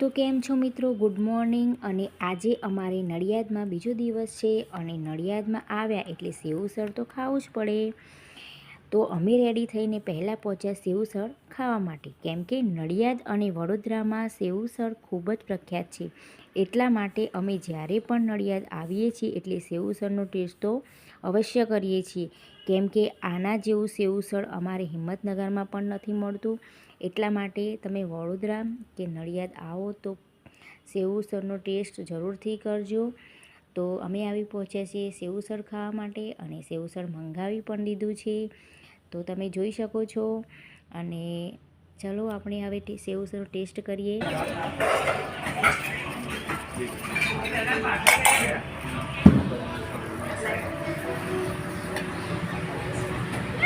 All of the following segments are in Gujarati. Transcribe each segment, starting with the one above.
તો કેમ છો મિત્રો? ગુડ મોર્નિંગ અને આજે અમારે નડિયાદમાં બીજો દિવસ છે અને નડિયાદમાં આવ્યા એટલે સેવસળ તો ખાવું જ પડે. તો અમે રેડી થઈને પહેલાં પહોંચ્યા સેવુસળ ખાવા માટે. કેમ કે નડિયાદ અને વડોદરામાં સેવુસળ ખૂબ જ પ્રખ્યાત છે. એટલા માટે અમે જ્યારે પણ નડિયાદ આવીએ છીએ એટલે સેવુસળનો ટેસ્ટ તો અવશ્ય કરીએ છીએ. કેમ કે આના જેવું સેવુસળ અમારે હિંમતનગરમાં પણ નથી મળતું. એટલા માટે તમે વડોદરા કે નડિયાદ આવો તો સેવુસળનો ટેસ્ટ જરૂરથી કરજો. તો અમે આવી પહોંચ્યા છીએ સેવસળ ખાવા માટે અને સેવુસર મંગાવી પણ દીધું છે. તો તમે જોઈ શકો છો. અને ચલો આપણે હવે સેવુસર ટેસ્ટ કરીએ. મારું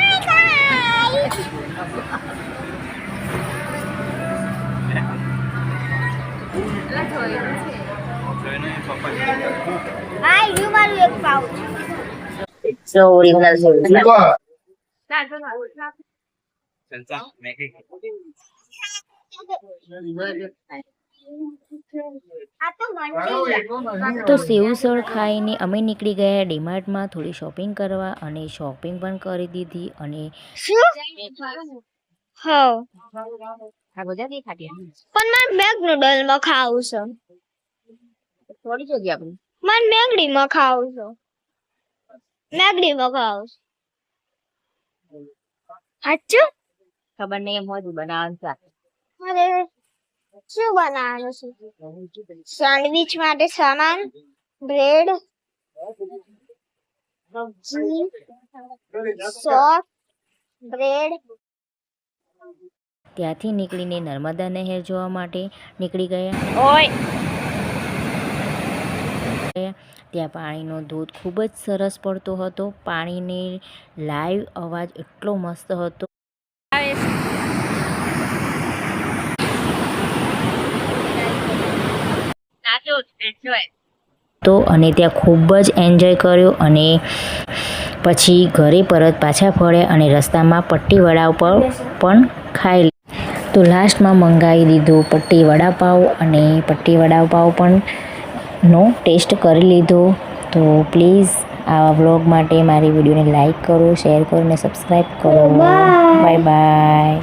એક પાઉચ So original. તો તો સેવસળ ખાઈને અમે નીકળી ગયા ડીમાર્ટમાં થોડી શોપિંગ કરવા અને શોપિંગ પણ કરી દીધી અને પણ મેં મેગ નૂડલમાં ખાવું છે. થોડી જગ્યા પણ મન મેંગડી માં ખાવ છો. મેંગડી માં ખાવ છો. સાચું? ખબર નહીં એમ હોય તો બનાવવાનું સાથે અરે શું બનાવવાનું છે? સેન્ડવિચ માટે સામાન બ્રેડ સબ્જી સોસ બ્રેડ. ત્યાંથી નીકળીને નર્મદા નહેર જોવા માટે નીકળી ગયા. ઓય! ત્યાં પાણીનો ધોધ ખૂબ જ સરસ પડતો હતો પાણીની લાઈવ અવાજ એટલો મસ્ત હતો તો અને ત્યાં ખૂબ જ એન્જોય કર્યો અને પછી ઘરે પરત પાછા ફર્યા અને રસ્તામાં પટ્ટી વડા ઉપર પણ ખાઈ. તો લાસ્ટમાં મંગાવી દીધું પટ્ટી વડાપાવ અને પટ્ટી વડાપાવ પણ નો ટેસ્ટ કરી લીધો. તો પ્લીઝ આવા વ્લોગ માટે મારી વિડીયોને લાઇક કરો શેર કરો અને સબસ્ક્રાઈબ કરો. Bye bye.